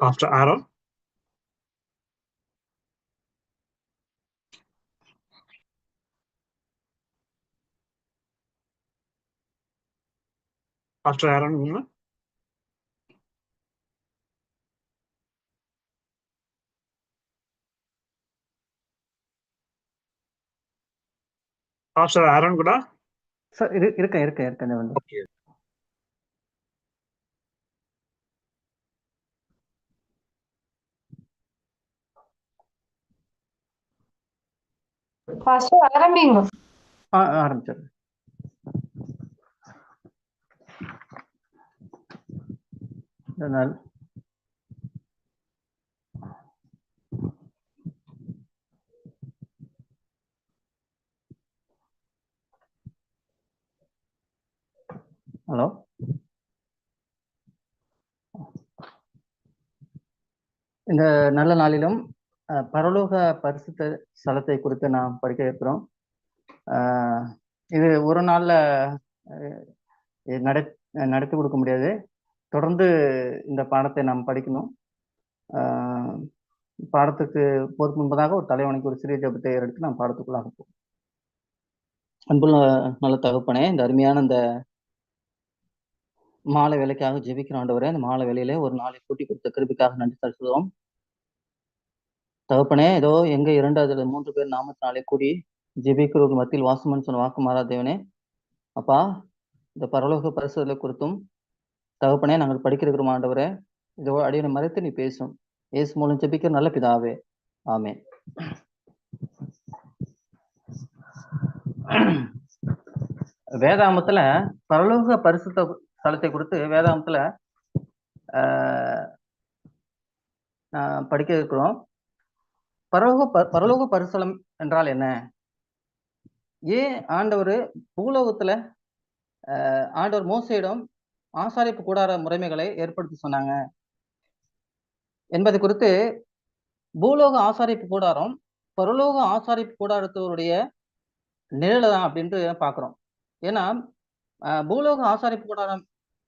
Pastor Aaron. Pastor Aaron, pastor Aaron கூட sir இரு இருக்கேன் இருக்கேன் இருக்கேன் இந்த வந்து ஓகே ஃபர்ஸ்ட் ஆரம்பிங்க ஆ அதனால் ஹலோ இந்த நல்ல நாளிலும் பரலோக பரிசுத்த ஸ்தலத்தை குறித்து நாம் படிக்க இருக்கிறோம். இது ஒரு நாள்ல நட நடத்தி கொடுக்க முடியாது. தொடர்ந்து இந்த பாடத்தை நாம் படிக்கணும். பாடத்துக்கு போருக்கு முன்பதாக ஒரு தலைவனுக்கு ஒரு சிறிய ஜபத்தை எடுத்து நாம் பாடத்துக்குள்ளாக போவோம். அன்புள்ள நல்ல தகப்பனே இந்த அருமையான இந்த மாலை வேலைக்காக ஜெபிக்கிற ஆண்டவரே அந்த மாலை வேலையில ஒரு நாளை கூட்டி கொடுத்த கிருபிக்காக நன்றி செலுத்துவோம் தகப்பனே ஏதோ எங்க இரண்டாவது மூன்று பேர் நாமத்தினாலே கூடி ஜெபிக்கிறவர்கள் மத்தியில் வாசமன் சொன்ன வாக்கு மாறா தேவனே. அப்பா இந்த பரலோக பரிசுகளை குறித்தும் தகப்பனே நாங்கள் படிக்கிறோம் ஆண்டவரே. இதோ அடியை மறைத்து நீ பேசும். ஏசு மூலம் ஜெபிக்கிற நல்ல பிதாவே. ஆமே வேதாமத்துல பரலோக பரிசுத்த ஸ்தலத்தை குறித்து வேதாமத்துல ஆஹ் ஆஹ் படிக்க இருக்கிறோம். பரலோக பரலோக பரிசலம் என்றால் என்ன? ஏன் ஆண்டவர் பூலோகத்துல ஆண்டவர் மோசையிடம் ஆசாரிப்பு கூடார முறைமைகளை ஏற்படுத்தி சொன்னாங்க. என்பது குறித்து பூலோக ஆசாரிப்பு கூடாரம் பரலோக ஆசாரிப்பு கூடாரத்தோருடைய நிழல் தான் அப்படின்ட்டு பார்க்குறோம் ஏன்னா பூலோக ஆசாரிப்பு கூடாரம்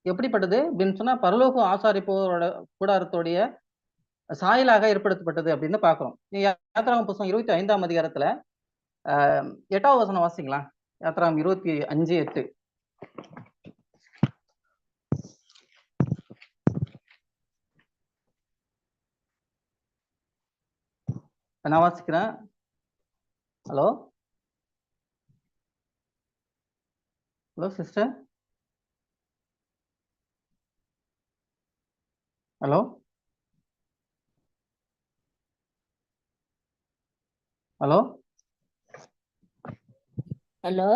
எப்படிப்பட்டது அப்படின்னு சொன்னா பரலோக ஆசாரிப்போரோட கூடாரத்துடைய சாயலாக ஏற்படுத்தப்பட்டது அப்படின்னு பார்க்குறோம். நீ புஸ்தகம் இருபத்தி ஐந்தாம் அதிகாரத்துல எட்டாவது வசனம் வாசிங்களா? யாத்திராம் இருபத்தி அஞ்சு எட்டு. நான் வாசிக்கிறேன். Hello? Hello sister? Hello? Hello? Hello?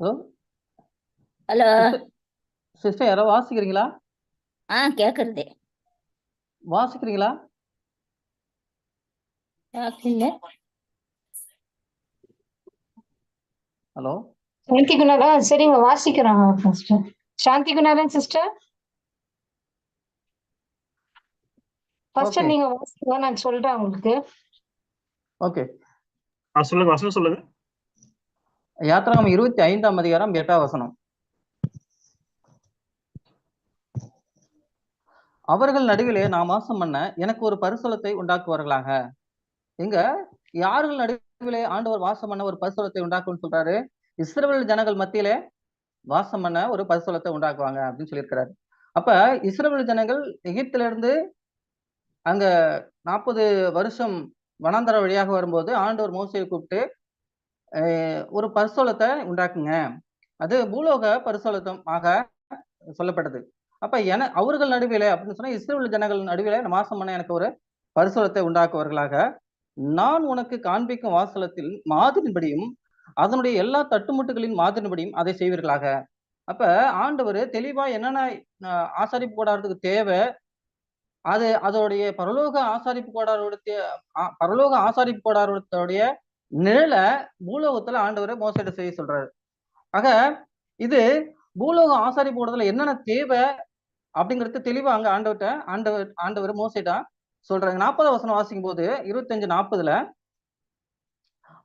Hello? Hello? Sister யாரோ வாசிக்கிறீங்களா? ஆ கேக்குறது. வாசிக்கிறீங்களா? ஹலோ? சாந்தி குணாலா சரிங்க வாசிக்கிறாங்க first Shanthi Gunalan sister? First. நீங்க வாசிங்க நான் சொல்றேன் உங்களுக்கு. ஓகே சொல்லுங்க வசனம் சொல்லுங்க. யாத்திராகம் இருபத்தி ஐந்தாம் அதிகாரம் எட்டாம் வசனம். அவர்கள் நடுவிலே நான் வாசம் பண்ண எனக்கு ஒரு பரிசலத்தை உண்டாக்குவார்களாக. இங்க யார்கள் நடுவிலே ஆண்டவர் வாசம் பண்ண ஒரு பரிசலத்தை உண்டாக்குன்னு சொல்றாரு? இஸ்ரவேல் ஜனங்கள் மத்தியிலே வாசம் பண்ண ஒரு பரிசலத்தை உண்டாக்குவாங்க அப்படின்னு சொல்லியிருக்கிறாரு. அப்ப இஸ்ரவேல் ஜனங்கள் எகிப்தில இருந்து அங்க நாற்பது வருஷம் வனாந்தர வழியாக வரும்போது ஆண்டவர் மோசையை கூப்பிட்டு ஒரு பரிசோலத்தை உண்டாக்குங்க. அது பூலோக பரிசோலத்தம் ஆக சொல்லப்பட்டது. அப்ப என அவர்கள் நடுவிலே அப்படின்னு சொன்னா இஸ்ரேல் ஜனங்கள் நடுவில் மாசம் பண்ண எனக்கு ஒரு பரிசோலத்தை உண்டாக்குவார்களாக. நான் உனக்கு காண்பிக்கும் வாசலத்தில் மாதிரின்படியும் அதனுடைய எல்லா தட்டுமுட்டுகளின் மாதிரின்படியும் அதை செய்வீர்களாக. அப்ப ஆண்டவர் தெளிவா என்னென்ன ஆசாரிப்பு கூடாரத்துக்கு தேவை அது அதோடைய பரலோக ஆசாரிப்பு கோடாரோடைய பரலோக ஆசாரிப்பு கோடாரோடைய நிழலை பூலோகத்துல ஆண்டவரை மோசடி செய்ய சொல்றாரு. ஆக இது பூலோக ஆசாரிப்பு கூடத்துல என்னென்ன தேவை அப்படிங்கிறது தெளிவா அங்க ஆண்டவர்கிட்ட ஆண்டவர் ஆண்டவர் மோசிட்டா சொல்றாங்க நாற்பது வசனம் வாசிக்கும் போது இருபத்தஞ்சு நாற்பதுல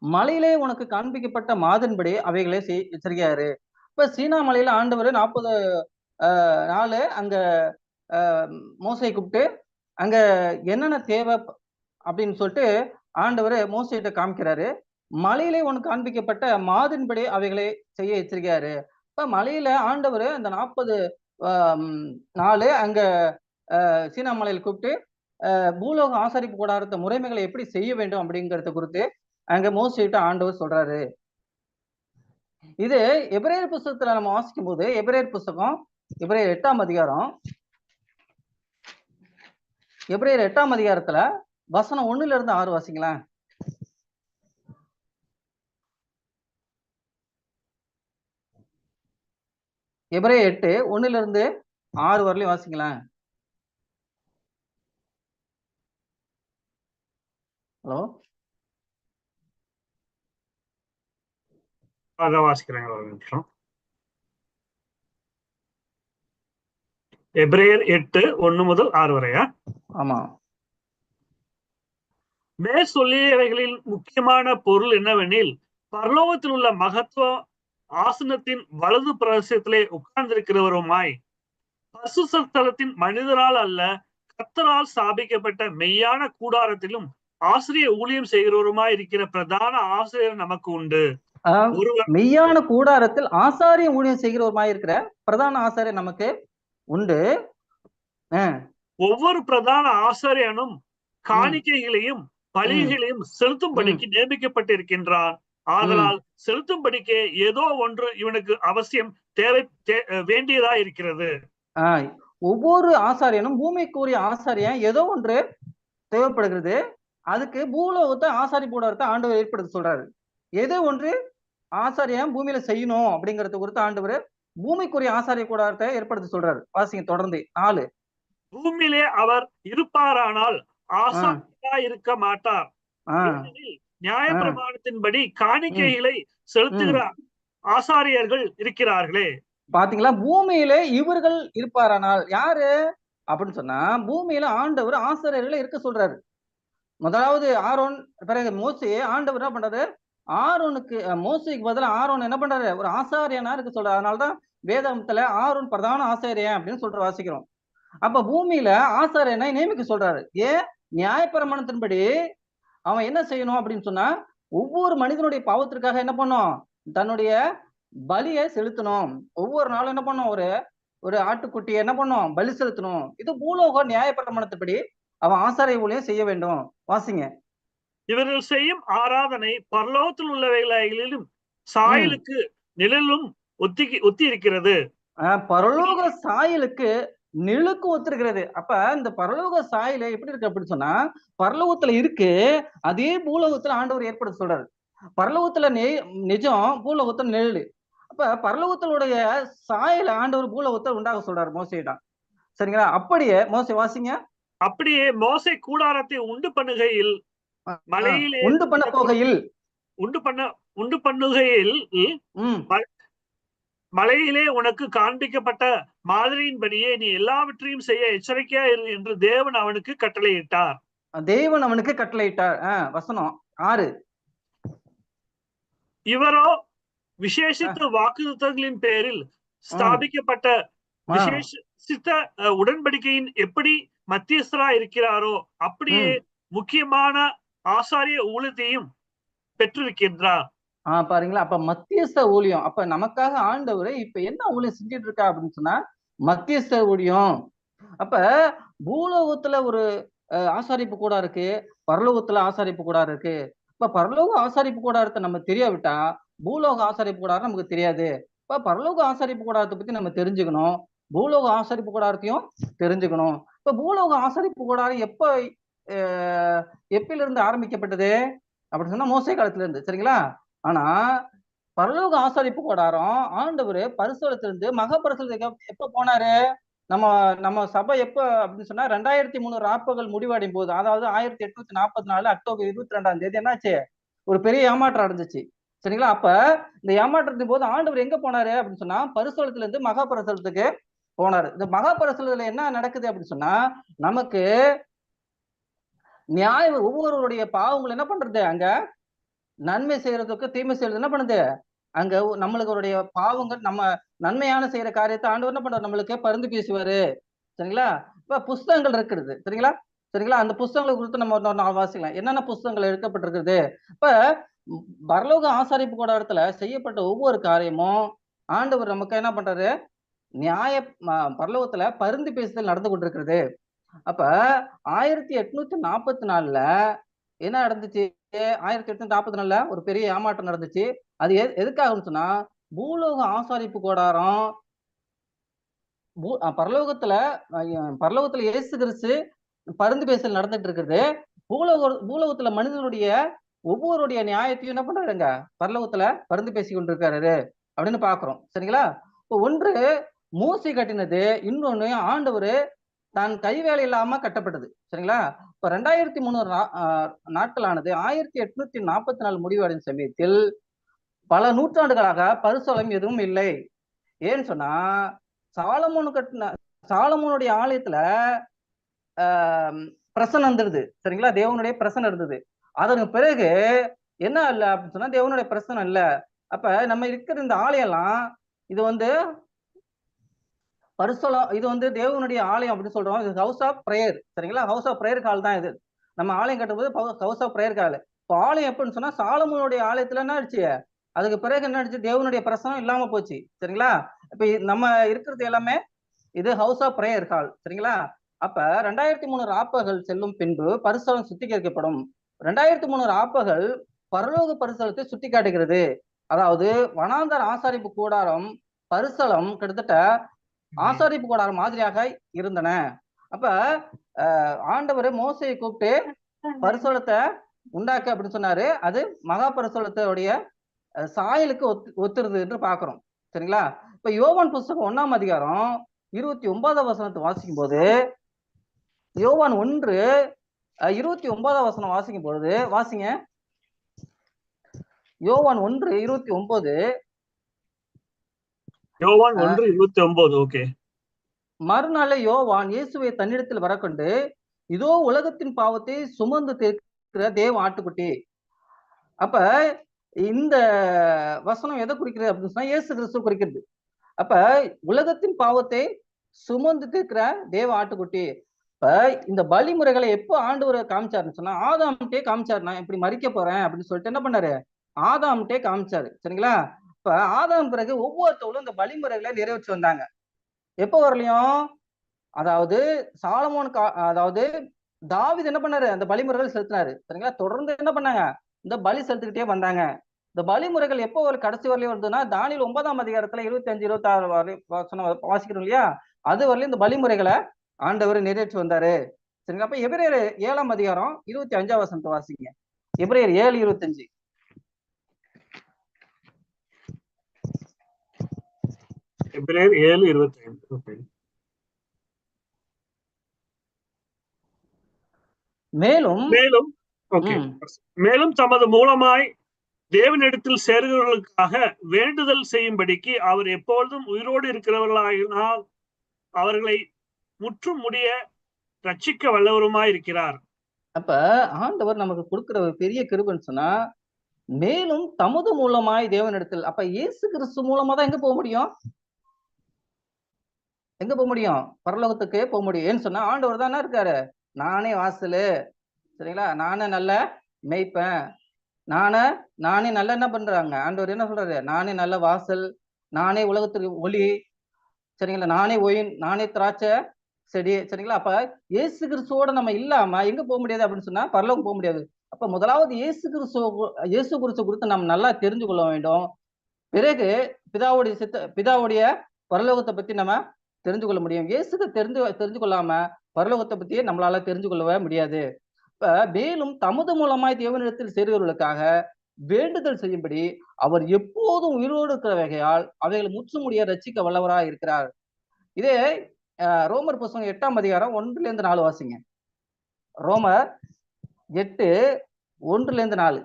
மலையிலே உனக்கு காண்பிக்கப்பட்ட மாதின்படி அவைகளை செய் எச்சரிக்கையாரு இப்ப சீனா மலையில ஆண்டவர் நாற்பது நாலு அங்க அஹ், கூப்பிட்டு அங்க என்னென்ன தேவை? அப்படின்னு சொல்லிட்டு ஆண்டவர் மோசையிட்ட காமிக்கிறாரு. மலையிலே உனக்கு காண்பிக்கப்பட்ட மாதின்படி அவைகளை செய்ய எச்சரிக்கிறாரு இப்ப மலையில ஆண்டவர் அந்த நாற்பது நாலு அங்க அஹ், சீனா மலையில் கூப்பிட்டு அஹ், பூலோக ஆசரிப்பு கூடாரத்த முறைமைகளை எப்படி செய்ய வேண்டும் அப்படிங்கறத குறித்து அங்க மோசையிட்ட ஆண்டவர் சொல்றாரு. இது எபிரேயர் புஸ்தகத்துல நம்ம வாசிக்கும் போது எபிரேயர் புஸ்தகம் எபிரேயர் எட்டாம் அதிகாரம் எபிரேயர் எட்டாம் அதிகாரத்துல வசனம் ஒண்ணுல இருந்து ஆறு வாசிங்களேன் எபிரேயர் எட்டு ஒண்ணுல இருந்து ஆறு வரலையும் வாசிங்களேன் ஹலோ? அதான் ஒரு நிமிஷம். எபிரேயர் எட்டு ஒண்ணு முதல் ஆறு வரையா? ஆமா. மேற் சொல்லியவைகளில் முக்கியமான பொருள் என்னவெனில் பரலோகத்தில் உள்ள மகத்துவ ஆசனத்தின் வலது பிரதேசத்திலே உட்கார்ந்திருக்கிறவருமாய் பசுசத்தலத்தின் மனிதரால் அல்ல கர்த்தரால் ஸ்தாபிக்கப்பட்ட மெய்யான கூடாரத்திலும் ஆசிரியர் ஊழியம் செய்கிறவருமாய் இருக்கிற பிரதான ஆசிரியர் நமக்கு உண்டு. மெய்யான கூடாரத்தில் ஆசாரிய ஊழியம் செய்கிறவருமாய் இருக்கிற பிரதான ஆசாரியர் நமக்கு உண்டு. ஒவ்வொரு பிரதான ஆசாரியனும் காணிக்கைகளையும் பலிகளையும் செலுத்தும்படிக்கு நியமிக்கப்பட்டிருக்கின்றான் ஆதலால் செலுத்தும்படிக்கு ஏதோ ஒன்று இவனுக்கு அவசியம் தேவை வேண்டியதா இருக்கிறது ஒவ்வொரு ஆசாரியனும் பூமிக்குரிய ஆசாரியன் ஏதோ ஒன்று தேவைப்படுகிறது. அதுக்கு பூலோகத்தை ஆசாரி கூடாரத்தை ஆண்டவர் ஏற்படுத்த சொல்றாரு. ஏதோ ஒன்று ஆசாரியன் பூமியில செய்யணும் அப்படிங்கறது குறித்து ஆண்டவர் பூமிக்குரிய ஆசாரிய கூடாரத்தை ஏற்படுத்த சொல்றாரு. வாசிங்க தொடர்ந்து. நாலு. பூமியிலே அவர் இருப்பாரானால் ஆசாரியா இருக்க மாட்டார். நியாயப்பிரமாணத்தின்படி காணிக்கைகளை செலுத்துகிற ஆசாரியர்கள் இருக்கிறார்களே. பாத்தீங்களா? பூமியில இவர்கள் இருப்பாரானால் யாரு? அப்படின்னு சொன்னா பூமியில ஆண்டவர் ஆசிரியர்களை இருக்க சொல்றாரு. முதலாவது ஆரோன் பிறகு மோசி ஆண்டவர் என்ன பண்றாரு? ஆரோனுக்கு அஹ், பதிலாக ஆரோன் என்ன பண்றாரு? ஒரு ஆசாரியனா இருக்க சொல்றாரு. அதனாலதான் வேதாந்தத்துல ஆரோன் பிரதான ஆசாரியன் அப்படின்னு சொல்ற வாசிக்கிறோம். அப்ப பூமியில ஆசாரியனை நியமிக்க சொல்றாரு. ஏன் நியாயப்பிரமாணத்தின்படி அவன் என்ன செய்யணும் அப்படின்னு சொன்னா ஒவ்வொரு மனிதனுடைய பாவத்திற்காக என்ன பண்ணும்? தன்னுடைய பலியை செலுத்தணும். ஒவ்வொரு நாளும் என்ன பண்ணும்? ஒரு ஒரு ஆட்டுக்குட்டியை என்ன பண்ணும்? பலி செலுத்தணும். இது பூலோக நியாயப்பிரமாணத்தின்படி அவன் ஆசாரிய ஊழியம் செய்ய வேண்டும். வாசிங்க. இவர்கள் செய்யும் ஆராதனை பரலோகத்தில் உள்ளவைகளிலும் சாயலுக்கு நிழலும் ஒத்தி ஒத்தி இருக்கிறது பரலோக சாயலுக்கு நிழுக்கு ஒத்திருக்கிறது. அப்ப இந்த பரலோக சாயல எப்படி இருக்கு அப்படின்னு சொன்னா பரலோகத்துல இருக்கு அதே பூலோகத்துல ஆண்டவர் ஏற்படுத்த சொல்றாரு. பரலோகத்துல நிஜம் பூலோகத்துல நிழல். அப்ப பரலோகத்தினுடைய சாயல ஆண்டவர் பூலோகத்தை உண்டாக சொல்றாரு மோசையிடம் சரிங்களா? அப்படியே மோசை வாசிங்க. அப்படியே மோசை கூடாரத்தை உண்டு பண்ணுகையில் மலையிலே உண்டு பண்ண போகையில். உண்டு பண்ண உண்டு பண்ணுகையில் மலையிலே உனக்கு காண்பிக்கப்பட்ட மாதிரியின்படியே நீ எல்லாவற்றையும் செய்ய எச்சரிக்கையா இரு என்று தேவன் அவனுக்கு கட்டளையிட்டார். தேவன் அவனுக்கு கட்டளையிட்டார். வசனம் ஆறு. இவரோ விசேஷித்த வாக்குத்தங்களின் பேரில் ஸ்தாபிக்கப்பட்ட. விசேஷித்த உடன்படிக்கையின் எப்படி மத்தியஸ்தரா இருக்கிறாரோ அப்படியே முக்கியமான ஆசாரிய ஊழியத்தையும் பெற்றிருக்கின்றார். ஆஹ் பாருங்களா அப்ப மத்தியஸ்த ஊழியம் அப்ப நமக்காக ஆண்டவரை இப்ப என்ன ஊழியம் செஞ்சுட்டு இருக்கா அப்படின்னு சொன்னா மத்தியஸ்த ஊழியம். அப்ப பூலோகத்துல ஒரு ஆசாரிப்பு கூட இருக்கு பரலோகத்துல ஆசாரிப்பு கூட இருக்கு. இப்ப பரலோக ஆசாரிப்பு கூடாரத்தை நம்ம தெரியாவிட்டா பூலோக ஆசாரிப்பு கூடாரம் நமக்கு தெரியாது. இப்ப பரலோக ஆசாரிப்பு கூடாரத்தை பத்தி நம்ம தெரிஞ்சுக்கணும். பூலோக ஆசாரிப்பு கூடாரத்தையும் தெரிஞ்சுக்கணும். இப்ப பூலோக ஆசாரிப்பு கூடாரம் எப்ப எப்பிலிருந்து ஆரம்பிக்கப்பட்டது? அப்படின்னு சொன்னா மோசை காலத்துல இருந்து சரிங்களா? ஆனா பரலோக ஆசாரிப்பு கூடாரம் ஆண்டவர் பரிசுலத்திலிருந்து மகபரிசுலத்துக்கு எப்ப போனாரு? நம்ம நம்ம சபை எப்ப அப்படின்னு சொன்னா ரெண்டாயிரத்தி மூணு ராப்பகல் முடிவடையும் போது அதாவது ஆயிரத்தி எட்நூத்தி நாற்பத்தி நாலு அக்டோபர் இருபத்தி ரெண்டாம் தேதி என்னாச்சு? ஒரு பெரிய ஏமாற்றம் அடைஞ்சிச்சு சரிங்களா? அப்ப இந்த ஏமாற்றத்தின் போது ஆண்டவர் எங்க போனாரு? அப்படின்னு சொன்னா பரிசுலத்துல இருந்து போனாரு. இந்த மகாபரிசலத்துல என்ன நடக்குது? அப்படின்னு சொன்னா நமக்கு நியாய ஒவ்வொருவருடைய பாவங்கள் என்ன பண்றது? அங்க நன்மை செய்யறதுக்கு தீமை செய்யறது என்ன பண்ணுது? அங்க நம்மளுக்கு பாவங்கள் நம்ம நன்மையான செய்யற காரியத்தை ஆண்டவர் என்ன பண்றாரு? நம்மளுக்கு பருந்து பேசுவாரு. சரிங்களா? இப்ப புஸ்தகங்கள் இருக்கிறது. சரிங்களா? சரிங்களா? அந்த புஸ்தகங்களை குறித்து நம்ம ஒரு நாள் வாசிக்கலாம். என்னென்ன புஸ்தகங்கள் எடுக்கப்பட்டிருக்கிறது? இப்ப பரலோக ஆசாரிப்பு கூடாரத்துல செய்யப்பட்ட ஒவ்வொரு காரியமும் ஆண்டவர் நமக்கு என்ன பண்றாரு? நியாய பரலோகத்துல பருந்து பேசுதல் நடந்து கொண்டிருக்கிறது. அப்ப ஆயிரத்தி எட்நூத்தி நாற்பத்தி நாலுல என்ன நடந்துச்சு? ஆயிரத்தி எட்நூத்தி நாற்பத்தி நாலுல ஒரு பெரிய ஏமாற்றம் நடந்துச்சு. அது எது எதுக்காகன்னு சொன்னா பூலோக ஆசாரிப்பு கோடாரம். பூ- பரலோகத்துல பரலோகத்துல இயேசு கிறிஸ்து பருந்து பேசல் நடந்துட்டு இருக்குது. பூலோக பூலோகத்துல மனிதனுடைய ஒவ்வொருடைய நியாயத்தையும் என்ன பண்றாருங்க? பரலோகத்துல பருந்து பேசி கொண்டிருக்காரு அப்படின்னு பாக்குறோம். சரிங்களா? இப்போ ஒன்று மூசி கட்டினது. இன்னொன்னு ஆண்டவர் தான் கை வேலை இல்லாம கட்டப்பட்டது. சரிங்களா? இப்ப ரெண்டாயிரத்தி முந்நூறு நாட்களானது ஆயிரத்தி எட்நூத்தி நாற்பத்தி நாலு முடிவடைந்த சமயத்தில் பல நூற்றாண்டுகளாக பரிசோலம் எதுவும் இல்லை. ஏன்னு சொன்னா சாலமோனு கட்டின சாலமோனுடைய ஆலயத்துல ஆஹ் பிரசனம் இருந்தது. சரிங்களா? தேவனுடைய பிரசனம் இருந்தது. அதற்கு பிறகு என்ன இல்ல அப்படின்னு சொன்னா தேவனுடைய பிரசனம் இல்ல. அப்ப நம்ம இருக்கிற இந்த ஆலயம்லாம் இது வந்து பரிசோலம் இது வந்து தேவனுடைய ஆலயம் அப்படின்னு சொல்றோம். இது ஹவுஸ் ஆஃப் ப்ரேயர் சரிங்களா? ஹவுஸ் ஆஃப் ப்ரேயர் கால் தான் இது. நம்ம ஆலயம் கட்டும்போது ஹவுஸ் ஆஃப் ப்ரேயர் கால். இப்போ ஆலயம் எப்படின்னு சொன்னா சாலமோனுடைய ஆலயத்துல என்ன ஆயிடுச்சு? அதுக்கு பிறகு என்ன ஆச்சு தேவனுடைய பிரசனம் இல்லாம போச்சு. சரிங்களா? இப்ப நம்ம இருக்கிறது எல்லாமே இது ஹவுஸ் ஆஃப் பிரேயர் ஹால் சரிங்களா? அப்ப ரெண்டாயிரத்தி மூணு ராப்பகல் செல்லும் பின்பு பரிசலம் சுத்திகரிக்கப்படும். ரெண்டாயிரத்தி மூணு ராப்பகல் பரலோக பரிசலத்தை சுட்டி காட்டுகிறது அதாவது வனாந்தர் ஆசாரிப்பு கூடாரம் பரிசலம் கிட்டத்தட்ட ஆசாரிப்பு கூடாரம் மாதிரியாக இருந்தன. அப்ப அஹ், ஆண்டவர் மோசையை கூப்பிட்டு பரிசுலத்தை உண்டாக்கு அப்படின்னு சொன்னாரு. அது மகா பரிசுலத்தோடைய சாயலுக்கு ஒத்து ஒத்துருது என்று பாக்குறோம். சரிங்களா? இப்ப யோவான் புஸ்தகம் ஒண்ணாம் அதிகாரம் இருபத்தி ஒன்பதாம் வசனத்தை வாசிக்கும் போது யோவான் ஒன்று இருபத்தி ஒன்பதாம் வசனம் வாசிக்கும் பொழுது வாசிங்க. யோவான் ஒன்று இருபத்தி ஒன்பது யோவான் ஒன்று இருபத்தி ஒன்பது ஓகே மறுநாளே யோவான் இயேசுவை தன்னிடத்தில் வரக்கொண்டு இதோ உலகத்தின் பாவத்தை சுமந்து தீர்க்கிற தேவ ஆட்டுக்குட்டி. அப்ப இந்த வசனம் எதை குறிக்கிறது அப்படின்னு சொன்னா இயேசு கிறிஸ்து குறிக்கிறது. அப்ப உலகத்தின் பாவத்தை சுமந்து தீர்க்கிற தேவ ஆட்டுக்குட்டி. இப்ப இந்த பலிமுறைகளை எப்போ ஆண்டவர் காமிச்சாருன்னு சொன்னா ஆதாம்கிட்டே காமிச்சாரு நான் இப்படி மறிக்க போறேன் அப்படின்னு சொல்லிட்டு என்ன பண்ணாரு? ஆதாம்கிட்டே காமிச்சாரு. சரிங்களா? இப்ப ஆதாம் பிறகு ஒவ்வொருத்தவங்களும் இந்த வழிமுறைகளை நிறைவேற்றி வந்தாங்க. எப்போ வரலையும்? அதாவது சாலமோன் கா அதாவது தாவித் என்ன பண்ணாரு? அந்த பலிமுறைகள் செலுத்தினாரு. சரிங்களா? தொடர்ந்து என்ன பண்ணாங்க? இந்த பலி செலுத்திக்கிட்டே வந்தாங்க. இந்த பலிமுறைகள் எப்போ ஒரு கடைசி வரலையும் வருதுன்னா தானியில் ஒன்பதாம் அதிகாரத்துல இருபத்தி அஞ்சு இருபத்தி ஆறு வரை வசனம் வாசிக்கிறோம் இல்லையா? அது வரலையும் இந்த பலிமுறைகளை ஆண்டவர் நிறைவேற்றி வந்தாரு. சரிங்களா? அப்ப எபிரேயர் ஏழாம் அதிகாரம் இருபத்தி அஞ்சாம் வசனத்தை வாசிங்க. எபிரேயர் ஏழு இருபத்தஞ்சு. எபிரேயர் ஏழு இருபத்தி ஐந்து ஓகே மேலும் மேலும் ஓகே மேலும் தமது மூலமாய் தேவனிடத்தில் சேருகிறவர்களுக்காக வேண்டுதல் செய்யும்படிக்கு அவர் எப்பொழுதும் உயிரோடு இருக்கிறவர்களாயினால் அவர்களை முற்றும் முடிய ரட்சிக்க வல்லவருமாய் இருக்கிறார். அப்ப ஆண்டவர் நமக்கு கொடுக்கிற ஒரு பெரிய கிருபைன்னு சொன்னா மேலும் தமது மூலமாய் தேவனிடத்தில் அப்ப இயேசு கிறிஸ்து மூலமா தான் எங்க போக முடியும்? எங்க போக முடியும்? பரலோகத்துக்கு போக முடியும். ஏன்னு சொன்னா ஆண்டவர் தானே இருக்காரு. நானே வாசலு. சரிங்களா? நானே நல்ல மேய்ப்பேன். நானே நானே நல்ல என்ன பண்றாங்க? ஆண்டவர் என்ன சொல்றாரு? நானே நல்ல வாசல். நானே உலகத்துக்கு ஒளி. சரிங்களா? நானே ஒயின் நானே திராட்சை செடி. சரிங்களா? அப்ப இயேசு கிறிஸ்துவோட நம்ம இல்லாம எங்க போக முடியாது அப்படின்னு சொன்னா பரலோகம் போக முடியாது. அப்ப முதலாவது இயேசு கிறிஸ்துவ இயேசு கிறிஸ்து குறித்து நம்ம நல்லா தெரிஞ்சு கொள்ள வேண்டும். பிறகு பிதாவுடைய சித்த பிதாவுடைய பரலோகத்தை பத்தி நம்ம தெரிந்து கொள்ள முடியும். இயேசுக்கு தெரிந்து தெரிந்து கொள்ளாம பரலோகத்தை பத்தியே நம்மளால தெரிஞ்சு கொள்ளவே முடியாது. மேலும் தமது மூலமாய் தேவனிடத்தில் சேருவர்களுக்காக வேண்டுதல் செய்யும்படி அவர் எப்போதும் உயிரோடு இருக்கிற வகையால் அவைகளை முற்றுமுடிய ரச்சிக்க வல்லவராக இருக்கிறார். இதே ரோமர் புஸ்தகம் எட்டாம் அதிகாரம் ஒன்றுல இருந்து நாலு வாசிங்க. ரோமர் எட்டு ஒன்றுல இருந்து நாலு.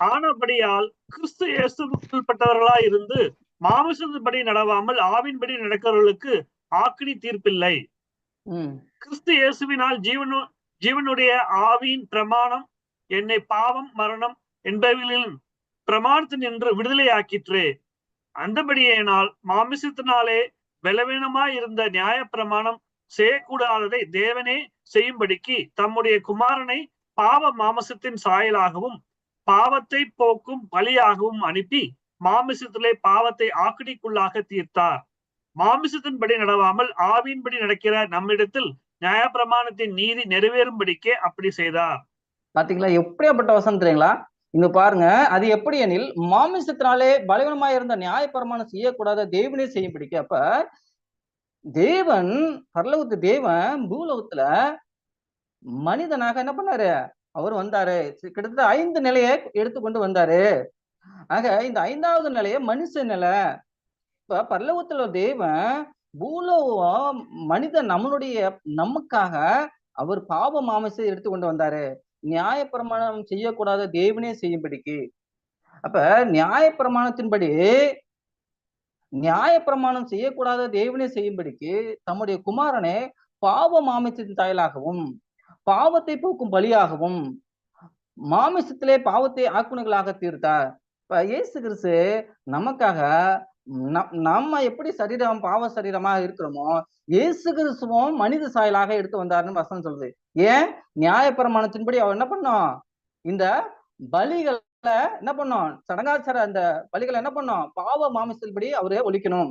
ஆனபடியால் கிறிஸ்து இயேசுப்பட்டவர்களாய் இருந்து மாமிசத்தின்படி நடவாமல் ஆவின்படி நடக்கிறவர்களுக்கு ஆக்கினி தீர்ப்பில்லை. கிறிஸ்து இயேசுவினால் ஜீவனு ஜீவனுடைய ஆவியின் பிரமாணம் என்னை பாவம் மரணம் என்பவைகளிலும் பிரமாணத்தினின்று விடுதலையாக்கிற்று. அந்தபடியேனால் மாமிசத்தினாலே பலவீனமாய் இருந்த நியாய பிரமாணம் செய்யக்கூடாததை தேவனே செய்யும்படிக்கு தம்முடைய குமாரனை பாவ மாமசத்தின் சாயலாகவும் பாவத்தை போக்கும் பலியாகவும் அனுப்பி மாமிசத்திலே பாவத்தை ஆக்கடிக்குள்ளாக தீர்த்தார் மாமிசத்தின்படி நடவாமல் ஆவியின்படி நடக்கிற நம்மிடத்தில் நியாயப்பிரமாணத்தின் நீதி நிறைவேறும்படிக்கே அப்படி செய்தார் பாத்தீங்களா? எப்படியாப்பட்ட வசனம் தெரியுங்களா? இங்க பாருங்க. அது எப்படி எனில் மாமிசத்தினாலே பலவீனமா இருந்த நியாயப்பிரமாணம் செய்யக்கூடாத தேவனே செய்யும்படிக்கு அப்ப தேவன் பரலோகத்து தேவன் பூலோகத்துல மனிதனாக என்ன பண்ணாரு? அவர் வந்தாரு. கிட்டத்தட்ட ஐந்து நிலையை எடுத்துக்கொண்டு வந்தாரு. ஆக இந்த ஐந்தாவது நிலைய மனுஷ நிலை. இப்ப பல்லவத்துல தேவன் பூலோகம் மனிதன் நம்மளுடைய நமக்காக அவர் பாவ எடுத்து எடுத்துக்கொண்டு வந்தாரு. நியாயப்பிரமாணம் செய்யக்கூடாத தேவனே செய்யும்படிக்கு. அப்ப நியாயப்பிரமாணத்தின்படி நியாயப்பிரமாணம் செய்யக்கூடாத தேவனே செய்யும்படிக்கு தம்முடைய குமாரனை பாவ மாமிசத்தின் தாயலாகவும் பாவத்தை போக்கும் பலியாகவும் மாமிசத்திலே பாவத்தை ஆக்குணிகளாக தீர்த்தார் இப்ப இயேசு கிறிஸ்து நமக்காக நம்- நம்ம எப்படி சரீரம் பாவ சரீரமா இருக்கிறோமோ இயேசு கிறிஸ்துவும் மனித சாயலாக எடுத்து வந்தாருன்னு வசனம் சொல்லுது. ஏன்? நியாயப்பிரமாணத்தின்படி அவர் என்ன பண்ணோம்? இந்த பலிகளை என்ன பண்ணோம்? சடங்காச்சார அந்த பலிகளை என்ன பண்ணோம்? பாவ மாமிசத்தின்படி அவரே ஒழிக்கணும்.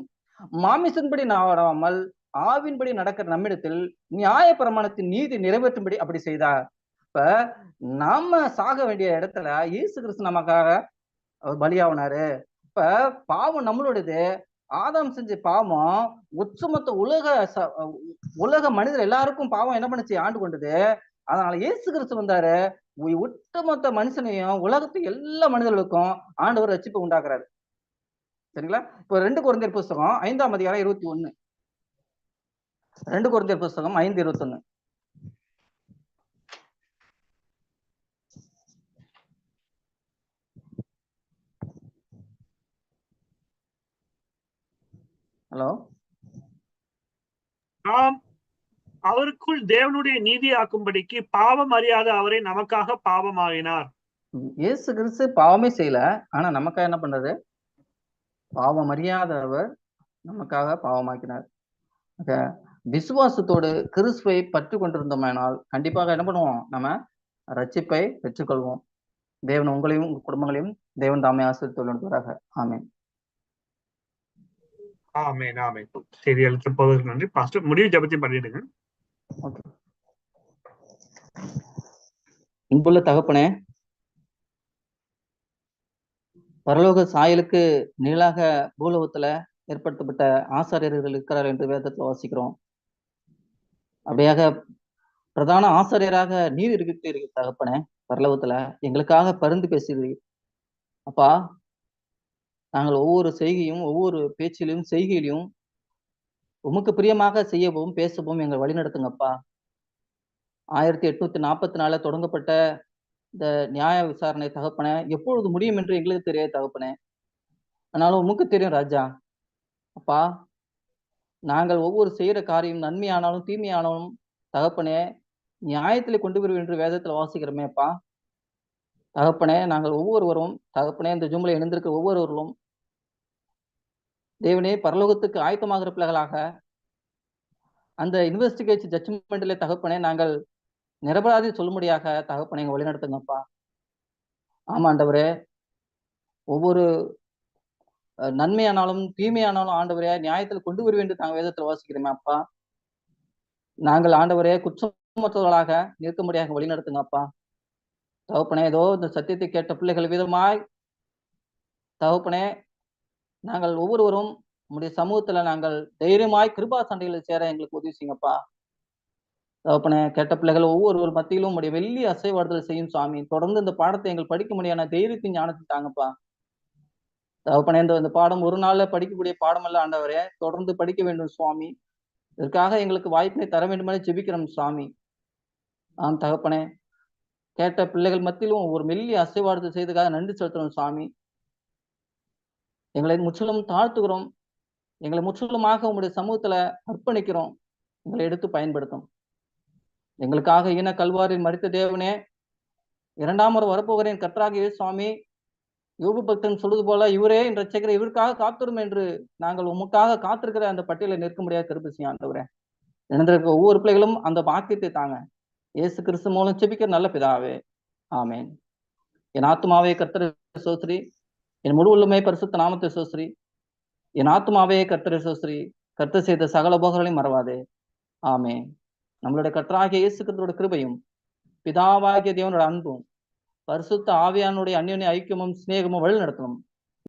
மாமிசத்தின்படி நாடாமல் ஆவின்படி நடக்கிற நம்மிடத்தில் நியாயப்பிரமாணத்தின் நீதி நிறைவேற்றும்படி அப்படி செய்தார். இப்ப நாம சாக வேண்டிய இடத்துல இயேசு கிறிஸ்து நமக்காக அவர் பலியாகினாரு இப்ப பாவம் நம்மளுடையது. ஆதாம் செஞ்ச பாவம் ஒட்டுமொத்த உலக ச- உலக மனிதர் எல்லாருக்கும் பாவம் என்ன பண்ணுச்சு? ஆண்டு கொண்டது. அதனால இயேசு கிறிஸ்து வந்தாரு. ஒட்டுமொத்த மனுஷனையும் உலகத்து எல்லா மனிதர்களுக்கும் ஆண்டவர் ரசிப்பு உண்டாக்குறாரு. சரிங்களா? இப்போ ரெண்டு குழந்தையர் புஸ்தகம் ஐந்தாம் அதிகாரம் இருபத்தி ஒண்ணு. ரெண்டு குழந்தையர் புஸ்தகம் ஐந்து இருபத்தொன்னு. ஹலோ? நாம் அவருக்குள் தேவனுடைய நீதியாக்கும்படிக்கு பாவம் அறியாத அவரை நமக்காக பாவமாகினார் இயேசு கிறிஸ்து பாவமே செய்யல ஆனா நமக்காக என்ன பண்றாரு பாவம் அறியாதவர் நமக்காக பாவமாக்கினார். விசுவாசத்தோடு கிறிஸ்துவை பற்றி கொண்டிருந்தோமானால் கண்டிப்பாக என்ன பண்ணுவோம்? நம்ம ரட்சிப்பை பெற்றுக்கொள்வோம். தேவன் உங்களையும் உங்க குடும்பங்களையும் தேவன் தாமே ஆசிரியத்துள்ளாக ஆமென். ஆமேன் ஆமேன். செய்தி அளித்த போவதற்கு நன்றி. பாஸ்டர் முடிவு ஜபத்தையும் பண்ணிடுங்க. அன்புள்ள தகப்பனே பரலோக சாயலுக்கு நிழலாக பூலோகத்துல ஏற்படுத்தப்பட்ட ஆசாரியர்கள் இருக்கிறார் என்று வேதத்துல வாசிக்கிறோம். அப்படியாக பிரதான ஆசிரியராக நீர் இருக்கிறீர்கள் தகப்பனே பரலவத்துல எங்களுக்காக பரிந்து பேசுகிறீர்கள் அப்பா நாங்கள் ஒவ்வொரு செய்கையும் ஒவ்வொரு பேச்சிலும் செய்கையிலும் உமக்கு பிரியமாக செய்யவும் பேசவும் எங்களை வழிநடத்துங்கப்பா ஆயிரத்தி எட்நூத்தி நாற்பத்தி நாலுல தொடங்கப்பட்ட இந்த நியாய விசாரணை தகப்பனை எப்பொழுது முடியும் என்று எங்களுக்கு தெரியாது தகப்பனே. ஆனாலும் உமக்கு தெரியும் ராஜா. அப்பா நாங்கள் ஒவ்வொரு செய்கிற காரியம் நன்மையானாலும் தீமையானாலும் தகப்பனே நியாயத்திலே கொண்டு வருவோம் என்று வேதத்தில் வாசிக்கிறோமேப்பா. தகப்பனே நாங்கள் ஒவ்வொருவரும் தகப்பனே இந்த ஜும்ல இணைந்திருக்கிற ஒவ்வொருவர்களும் தேவனே பரலோகத்துக்கு ஆயத்தமாகிற பிள்ளைகளாக அந்த இன்வெஸ்டிகேஷன் ஜட்ஜ்மெண்ட்ல தகப்பனே நாங்கள் நிரபராதி சொல்லும்படியாக தகப்பனை எங்கள் வழிநடத்துங்கப்பா. ஆமாண்டவரே ஒவ்வொரு நன்மையானாலும் தீமையானாலும் ஆண்டவரே நியாயத்தில் கொண்டு வருவேன் என்று நாங்கள் வேதத்தில் வாசிக்கிறோமே அப்பா. நாங்கள் ஆண்டவரே குற்றமற்றவர்களாக நிற்கும்படியாக வழிநடத்துங்க அப்பா தகப்பனே ஏதோ இந்த சத்தியத்தை கேட்ட பிள்ளைகள் விதமாய் தகப்பனே நாங்கள் ஒவ்வொருவரும் நம்முடைய சமூகத்துல நாங்கள் தைரியமாய் கிருபா சண்டைகளில் சேர எங்களுக்கு உதவி செய்யுங்கப்பா. தகப்பனே கேட்ட பிள்ளைகள் ஒவ்வொருவர் மத்தியிலும் உடைய வெள்ளி அசைவாடுதல் செய்யும் சுவாமி. தொடர்ந்து இந்த பாடத்தை எங்கள் படிக்க முடியான தைரியத்தின் ஞானத்தை தாங்கப்பா. தகப்பனே இந்த இந்த பாடம் ஒரு நாள்ல படிக்கக்கூடிய பாடம் அல்ல ஆண்டவரே. தொடர்ந்து படிக்க வேண்டும் சுவாமி. இதற்காக எங்களுக்கு வாய்ப்பினை தர வேண்டுமென ஜெபிக்கிறோம் சுவாமி. ஆம் தகப்பனே. கேட்ட பிள்ளைகள் மத்தியிலும் ஒரு மெல்லி அசைவாடுதல் செய்ததுக்காக நன்றி செலுத்துறோம் சுவாமி. எங்களை முற்றிலும் தாழ்த்துகிறோம். எங்களை முற்றிலுமாக உங்களுடைய சமூகத்துல அர்ப்பணிக்கிறோம். எங்களை எடுத்து பயன்படுத்தும். எங்களுக்காக இன கல்வாரில் மறித்த தேவனே இரண்டாம் முறை வரப்போகிறேன் கற்றாகிய சுவாமி. யோபு பக்தன் சொல்வது போல இவரே என் ரட்சகரை இவருக்காக காத்திரும் என்று நாங்கள் உமக்காக காத்திருக்கிற அந்த பட்டியலை நிற்க முடியாது திருப்பி ஆண்டவரே. இணைந்திருக்க ஒவ்வொரு பிள்ளைகளும் அந்த பாக்கியத்தை தாங்க. இயேசு கிறிஸ்து மூலம் செபிக்கிற நல்ல பிதாவே. ஆமேன். என் ஆத்மாவே கர்த்தர் சோஸ்ரீ என் முழு உள்ளமே பரிசுத்த நாமத்தை சோஸ்ரீ என் ஆத்மாவே கர்த்தர் சோஸ்ரீ கர்த்தர் செய்த சகல போகர்களையும் மறவாதே. ஆமே நம்மளுடைய கற்றாகிய இயேசு கிறிஸ்துவோட கிருபையும் பிதாவாகிய தேவனோட அன்பும் பரிசுத்த ஆவியானுடைய அந்யோன்ய ஐக்கியமும் சிநேகமும் வழி நடத்தணும்